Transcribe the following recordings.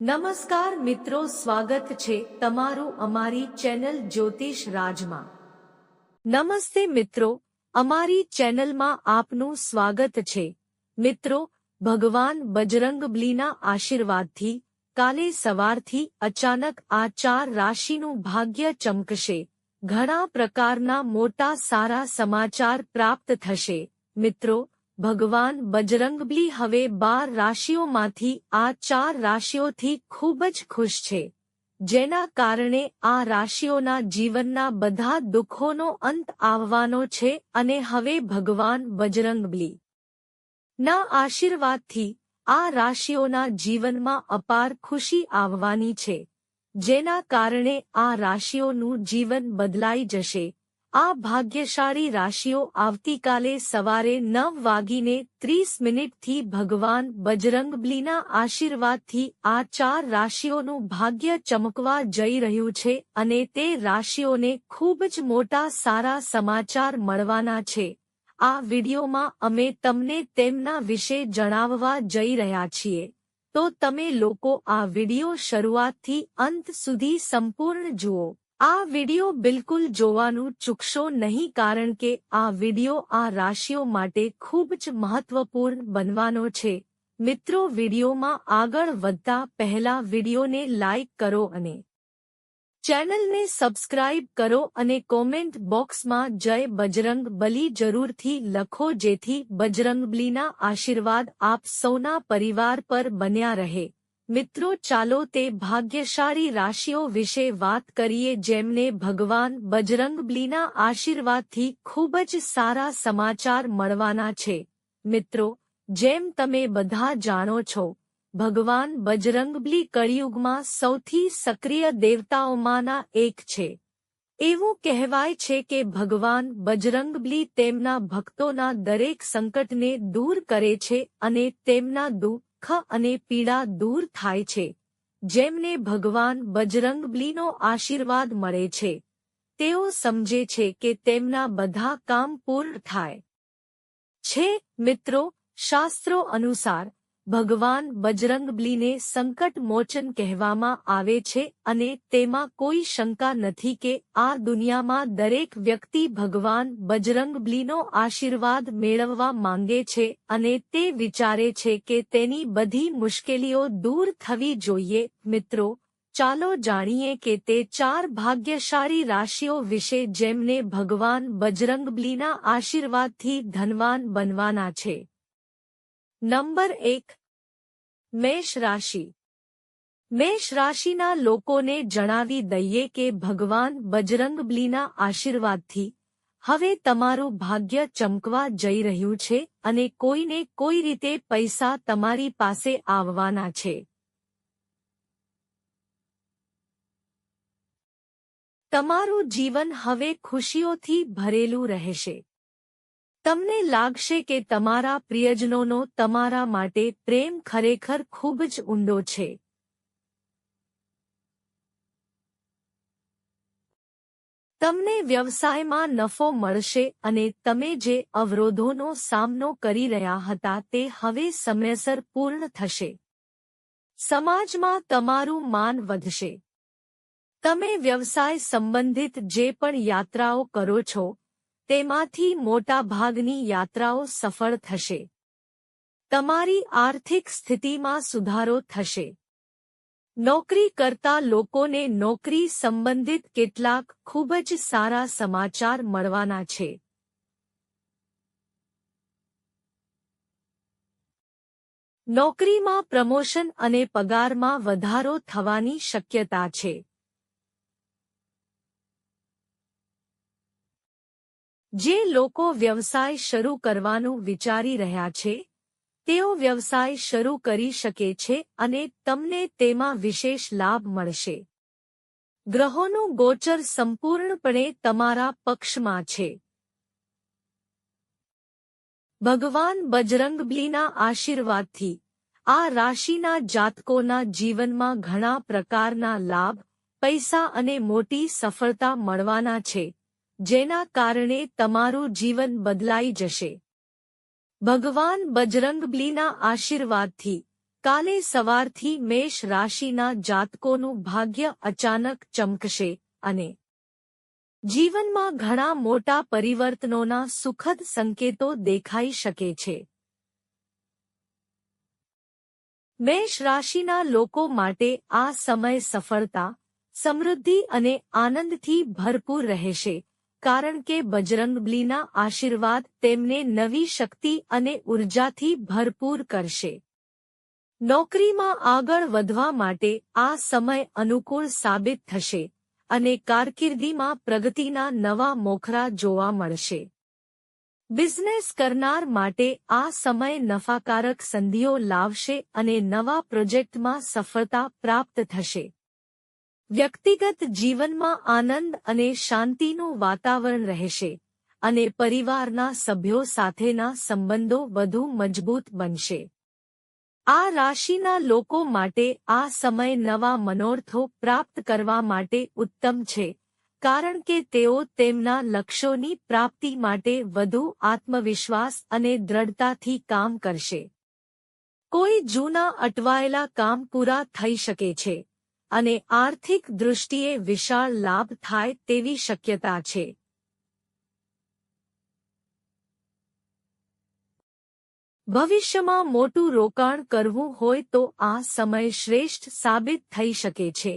નમસ્કાર મિત્રો, સ્વાગત છે તમારું અમારી ચેનલ જ્યોતિષ રાજમાં. નમસ્તે મિત્રો, અમારી ચેનલમાં આપનું સ્વાગત છે. મિત્રો, ભગવાન બજરંગબલીના આશીર્વાદથી કાલે સવારથી અચાનક આ ચાર રાશિનું ભાગ્ય ચમકશે. ઘણા પ્રકારના મોટા સારા સમાચાર પ્રાપ્ત થશે. મિત્રો ભગવાન બજરંગબલી હવે બાર રાશિઓમાંથી આ ચાર રાશિઓથી ખૂબ જ ખુશ છે. જેના કારણે આ રાશિઓના જીવનના બધા દુઃખોનો અંત આવવાનો છે અને હવે ભગવાન બજરંગબલી ના આશીર્વાદથી આ રાશિઓના જીવનમાં અપાર ખુશી આવવાની છે. જેના કારણે આ રાશિઓનું જીવન બદલાઈ જશે. આ ભાગ્યશાળી રાશિઓ આવતીકાલે સવારે નવ વાગીને ત્રીસ મિનિટથી ભગવાન બજરંગબલીના આશીર્વાદથી આ ચાર રાશિઓનું ભાગ્ય ચમકવા જઈ રહ્યું છે અને તે રાશિઓને ખૂબ જ મોટા સારા સમાચાર મળવાના છે. આ વિડિયોમાં અમે તમને તેમના વિશે જણાવવા જઈ રહ્યા છીએ. તો તમે લોકો આ વિડિયો શરૂઆતથી અંત સુધી સંપૂર્ણ જુઓ. આ વિડિયો બિલકુલ જોવાનું ચૂકશો નહીં કારણ કે આ વિડિયો આ રાશિઓ માટે ખૂબ જ મહત્વપૂર્ણ બનવાનો છે. મિત્રો, વિડિયોમાં આગળ વધતા પહેલા વિડિયોને લાઇક કરો અને ચેનલને સબસ્ક્રાઇબ કરો અને કોમેન્ટ બોક્સમાં જય બજરંગ બલી જરૂરથી લખો જેથી બજરંગબલીના આશીર્વાદ આપ સૌના પરિવાર પર બન્યા રહે. મિત્રો, ચાલો તે ભાગ્યશાળી રાશિઓ વિશે વાત કરીએ જેમને ભગવાન બજરંગબલીના આશીર્વાદથી ખૂબ જ સારા સમાચાર મળવાના છે. મિત્રો, જેમ તમે બધા જાણો છો, ભગવાન બજરંગબલી કળિયુગમાં સૌથી સક્રિય દેવતાઓમાંના એક છે. એવું કહેવાય છે કે ભગવાન બજરંગબલી તેમના ભક્તોના દરેક સંકટને દૂર કરે છે અને તેમના દુઃખ દુઃખ અને પીડા દૂર થાય છે, જેમને ભગવાન બજરંગબલીનો આશીર્વાદ મળે છે. તેઓ સમજે છે કે તેમના બધા કામ પૂર્ણ થાય. છે, મિત્રો, શાસ્ત્રો અનુસાર ભગવાન બજરંગબલીને સંકટ મોચન કહેવામાં આવે છે અને તેમાં કોઈ શંકા નથી કે આ દુનિયામાં દરેક વ્યક્તિ ભગવાન બજરંગબલીનો આશીર્વાદ મેળવવા માંગે છે અને તે વિચારે છે કે તેની બધી મુશ્કેલીઓ દૂર થવી જોઈએ. મિત્રો, ચાલો જાણીએ કે તે ચાર ભાગ્યશાળી રાશિઓ વિશે જેમને ભગવાન બજરંગબલીના આશીર્વાદથી ધનવાન બનવાના છે. નંબર એક મેષ રાશિ. મેષ રાશિના લોકોને જણાવી દઈએ કે ભગવાન બજરંગબલીના આશીર્વાદથી હવે તમારું ભાગ્ય ચમકવા જઈ રહ્યું છે અને કોઈને કોઈ રીતે પૈસા તમારી પાસે આવવાના છે. તમારું જીવન હવે ખુશીઓથી ભરેલું રહેશે. તમને લાગશે કે તમારા પ્રિયજનોનો તમારા માટે પ્રેમ ખરેખર ખૂબ જ ઊંડો છે. તમને વ્યવસાયમાં નફો મળશે અને તમે જે અવરોધોનો સામનો કરી રહ્યા હતા તે હવે સમયસર પૂર્ણ થશે. સમાજમાં તમારું માન વધશે. તમે વ્યવસાય સંબંધિત જે પણ યાત્રાઓ કરો છો તેમાંથી મોટા ભાગની યાત્રાઓ સફળ થશે. તમારી આર્થિક સ્થિતિમાં સુધારો થશે. નોકરી કરતા લોકોને નોકરી સંબંધિત કેટલાક ખૂબ જ સારા સમાચાર મળવાના છે. નોકરીમાં પ્રમોશન અને પગારમાં વધારો થવાની શક્યતા છે. જે લોકો વ્યવસાય શરૂ કરવાનું વિચારી રહ્યા છે, તેઓ વ્યવસાય શરૂ કરી શકે છે અને તમને તેમાં વિશેષ લાભ મળશે. ગ્રહોનું ગોચર સંપૂર્ણપણે તમારા પક્ષમાં છે. ભગવાન બજરંગબલીના આશીર્વાદથી, આ રાશિના જાતકોના જીવનમાં ઘણા પ્રકારના લાભ, પૈસા અને મોટી સફળતા મળવાના છે. જેના કારણે તમારું જીવન બદલાઈ જશે. ભગવાન બજરંગબલીના આશીર્વાદથી કાલે સવારથી મેષ રાશિના જાતકોનું ભાગ્ય અચાનક ચમકશે અને જીવનમાં ઘણા મોટા પરિવર્તનોના સુખદ સંકેતો દેખાઈ શકે છે. મેષ રાશિના લોકો માટે આ સમય સફળતા, સમૃદ્ધિ અને આનંદથી ભરપૂર રહેશે. કારણ કે બજરંગબલીના આશીર્વાદ તેમને નવી શક્તિ અને ઉર્જાથી ભરપૂર કરશે. નોકરીમાં આગળ વધવા માટે આ સમય અનુકૂળ સાબિત થશે અને કારકિર્દીમાં પ્રગતિના નવા મોખરા જોવા મળશે. બિઝનેસ કરનાર માટે આ સમય નફાકારક સંધિઓ લાવશે અને નવા પ્રોજેક્ટમાં સફળતા પ્રાપ્ત થશે. વ્યક્તિગત જીવનમાં આનંદ અને શાંતિનું વાતાવરણ રહેશે અને પરિવારના સભ્યો સાથેના સંબંધો વધુ મજબૂત બનશે. આ રાશિના લોકો માટે આ સમય નવા મનોર્થો પ્રાપ્ત કરવા માટે ઉત્તમ છે, કારણ કે તેઓ તેમના લક્ષ્યોની પ્રાપ્તિ માટે વધુ આત્મવિશ્વાસ અને દ્રઢતાથી કામ કરશે. કોઈ જૂના અટવાયેલા કામ પૂરા થઈ શકે છે. અને આર્થિક દૃષ્ટિએ વિશાળ લાભ થાય તેવી શક્યતા છે. ભવિષ્યમાં મોટું રોકાણ કરવું હોય તો આ સમય શ્રેષ્ઠ સાબિત થઈ શકે છે,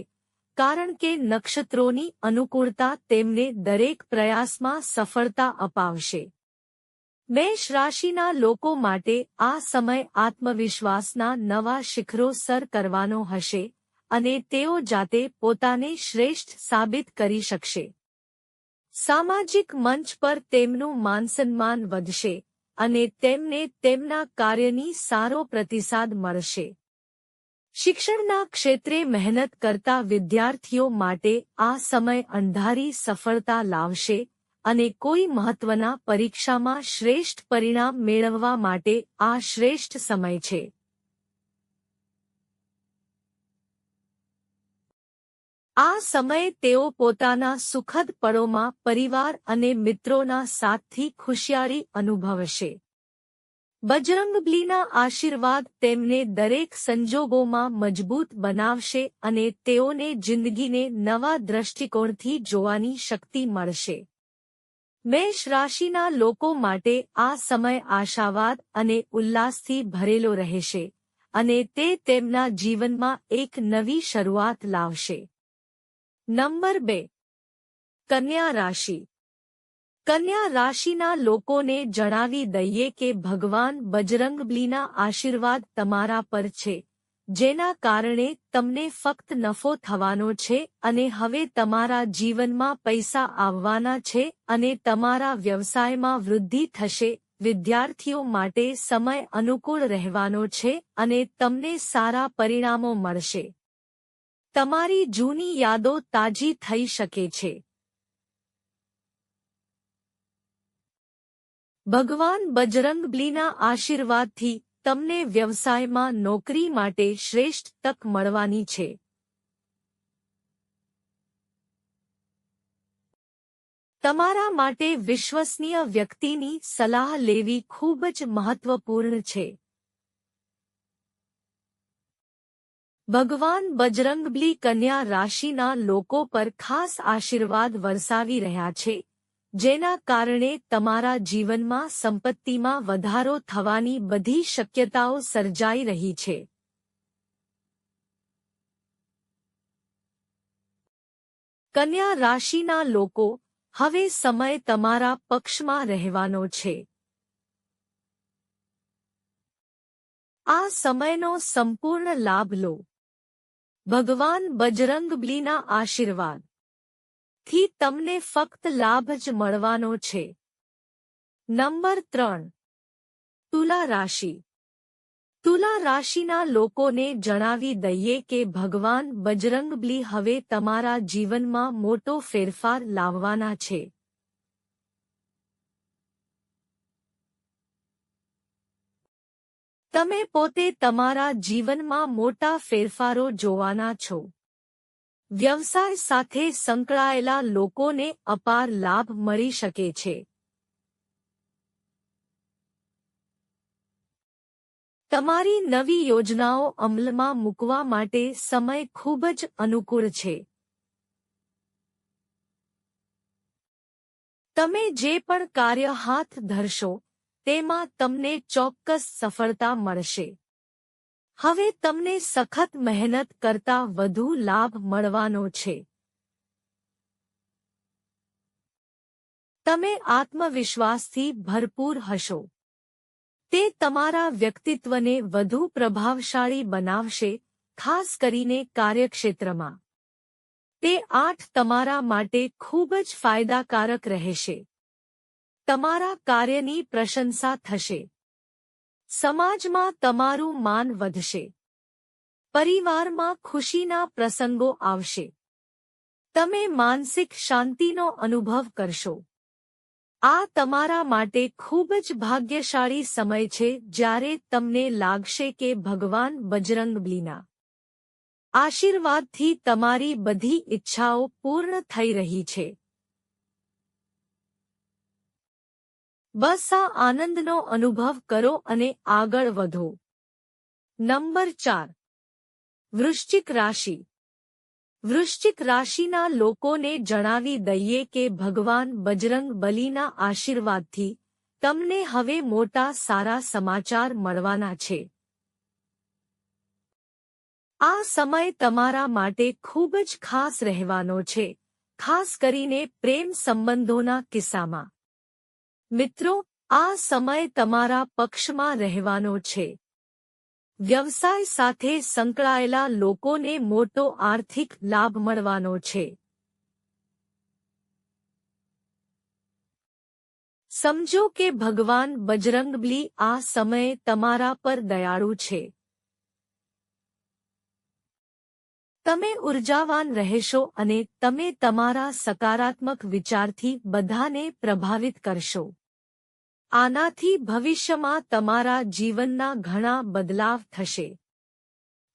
કારણ કે નક્ષત્રોની અનુકૂળતા તેમને દરેક પ્રયાસમાં સફળતા અપાવશે. મેષ રાશિના લોકો માટે આ સમય આત્મવિશ્વાસના નવા શિખરો સર કરવાનો હશે. અને તેઓ જાતે પોતાને શ્રેષ્ઠ સાબિત કરી શકશે. સામાજિક મંચ પર તેમનું માનસન્માન વધશે અને તેમને તેમના કાર્યની સારો પ્રતિસાદ મળશે. શિક્ષણના ક્ષેત્રે મહેનત કરતા વિદ્યાર્થીઓ માટે આ સમય અંધારી સફળતા લાવશે અને કોઈ મહત્વના પરીક્ષામાં શ્રેષ્ઠ પરિણામ મેળવવા માટે આ શ્રેષ્ઠ સમય છે. આ સમયે તેઓ પોતાના સુખદ પળોમાં પરિવાર અને મિત્રોના સાથથી ખુશિયારી અનુભવશે. બજરંગબલીના આશીર્વાદ તેમને દરેક સંજોગોમાં મજબૂત બનાવશે અને તેઓને જિંદગીને નવા દ્રષ્ટિકોણથી જોવાની શક્તિ મળશે. મેષ રાશિના લોકો માટે આ સમય આશાવાદ અને ઉલ્લાસથી ભરેલો રહેશે અને તે તેમના જીવનમાં એક નવી શરૂઆત લાવશે. નંબર બે. કન્યા રાશિ. કન્યા રાશિના લોકોને જણાવી દઈએ કે ભગવાન બજરંગબલીના આશીર્વાદ તમારા પર છે, જેના કારણે તમને ફક્ત નફો થવાનો છે અને હવે તમારા જીવનમાં પૈસા આવવાના છે અને તમારા વ્યવસાયમાં વૃદ્ધિ થશે, વિદ્યાર્થીઓ માટે સમય અનુકૂળ રહેવાનો છે અને તમને સારા પરિણામો મળશે. તમારી જૂની યાદો તાજી થઈ શકે છે. ભગવાન બજરંગબલીના આશીર્વાદથી તમને વ્યવસાયમાં નોકરી માટે શ્રેષ્ઠ તક મળવાની છે. તમારા માટે વિશ્વસનીય વ્યક્તિની સલાહ લેવી ખૂબ જ મહત્વપૂર્ણ છે. ભગવાન બજરંગબલી કન્યા રાશિના લોકો પર ખાસ આશીર્વાદ વરસાવી રહ્યા છે, જેના કારણે તમારા જીવનમાં સંપત્તિમાં વધારો થવાની બધી શક્યતાઓ સર્જાઈ રહી છે. કન્યા રાશિના લોકો, હવે સમય તમારા પક્ષમાં રહેવાનો છે. આ સમયનો સંપૂર્ણ લાભ લો. ભગવાન બજરંગબલીના આશીર્વાદ. થી તમને ફક્ત લાભ જ મળવાનો છે. નંબર ત્રણ. તુલા રાશિ. તુલા રાશિના લોકોને જણાવી દઈએ કે ભગવાન બજરંગબલી હવે તમારા જીવનમાં મોટો ફેરફાર લાવવાના છે. તમે પોતે તમારા જીવનમાં મોટા ફેરફારો જોવાના છો. વ્યવસાય સાથે સંકળાયેલા લોકોને અપાર લાભ મળી શકે છે. તમારી નવી યોજનાઓ અમલમાં મૂકવા માટે સમય ખૂબ જ અનુકૂળ છે. તમે જે પણ કાર્ય હાથ ધરશો તેમાં તમને ચોક્કસ સફળતા મળશે. હવે તમને સખત મહેનત કરતા વધુ લાભ મળવાનો છે. તમે આત્મવિશ્વાસથી ભરપૂર હશો. તે તમારા વ્યક્તિત્વને વધુ પ્રભાવશાળી બનાવશે, ખાસ કરીને કાર્યક્ષેત્રમાં. તે આઠ તમારા માટે ખૂબ જ ફાયદાકારક રહેશે. તમારા કાર્યની પ્રશંસા થશે. સમાજમાં તમારું માન વધશે. પરિવારમાં ખુશીના પ્રસંગો આવશે. તમે માનસિક શાંતિનો અનુભવ કરશો. આ તમારા માટે ખૂબ જ ભાગ્યશાળી સમય છે જ્યારે તમને લાગશે કે ભગવાન બજરંગબલીના આશીર્વાદથી તમારી બધી ઈચ્છાઓ પૂર્ણ થઈ રહી છે. બસ આ આનંદનો અનુભવ કરો અને આગળ વધો. નંબર ચાર. વૃશ્ચિક રાશિ. વૃશ્ચિક રાશિના લોકોને જણાવી દઈએ કે ભગવાન બજરંગ બલીના આશીર્વાદથી તમને હવે મોટા સારા સમાચાર મળવાના છે. આ સમય તમારા માટે ખૂબ જ ખાસ રહેવાનો છે, ખાસ કરીને પ્રેમ સંબંધોના કિસ્સામાં. મિત્રો, આ સમય તમારા પક્ષમાં રહેવાનો છે. વ્યવસાય સાથે સંકળાયેલા લોકોને મોટો આર્થિક લાભ મળવાનો છે. સમજો કે ભગવાન બજરંગબલી આ સમયે તમારા પર દયાળુ છે. તમે ઉર્જાવાન રહેશો અને તમે તમારા સકારાત્મક વિચારથી બધાને પ્રભાવિત કરશો. આનાથી ભવિષ્યમાં તમારા જીવનના ઘણા બદલાવ થશે.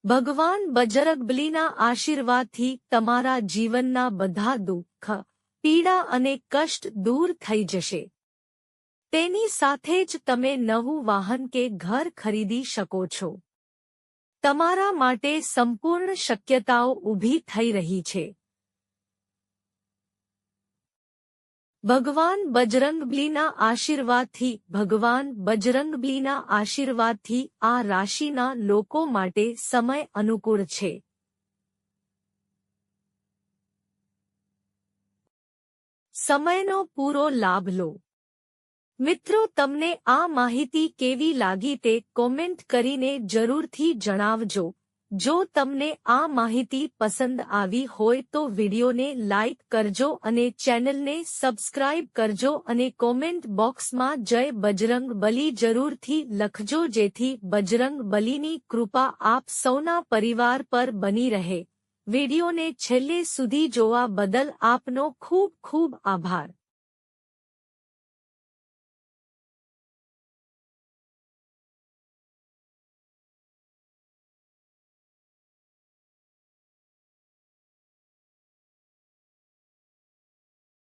ભગવાન બજરગબલીના આશીર્વાદથી તમારા જીવનના બધા દુઃખ, પીડા અને કષ્ટ દૂર થઈ જશે. તેની સાથે જ તમે નવું વાહન કે ઘર ખરીદી શકો છો. તમારા માટે સંપૂર્ણ શક્યતાઓ ઊભી થઈ રહી છે. ભગવાન બજરંગબલીના આશીર્વાદથી, ભગવાન બજરંગબલીના આશીર્વાદથી આ રાશિના લોકો માટે સમય અનુકૂળ છે. સમયનો પૂરો લાભ લો. મિત્રો, તમને આ માહિતી કેવી લાગી તે કોમેન્ટ કરીને જરૂરથી જણાવજો. જો તમને આ માહિતી પસંદ આવી હોય તો વિડિયોને લાઇક કરજો અને ચેનલને સબસ્ક્રાઇબ કરજો અને કોમેન્ટ બોક્સમાં જય બજરંગ બલી જરૂરથી લખજો જેથી બજરંગ બલીની કૃપા આપ સૌના પરિવાર પર બની રહે. વિડિયોને છેલ્લે સુધી જોવા બદલ આપનો ખૂબ ખૂબ આભાર.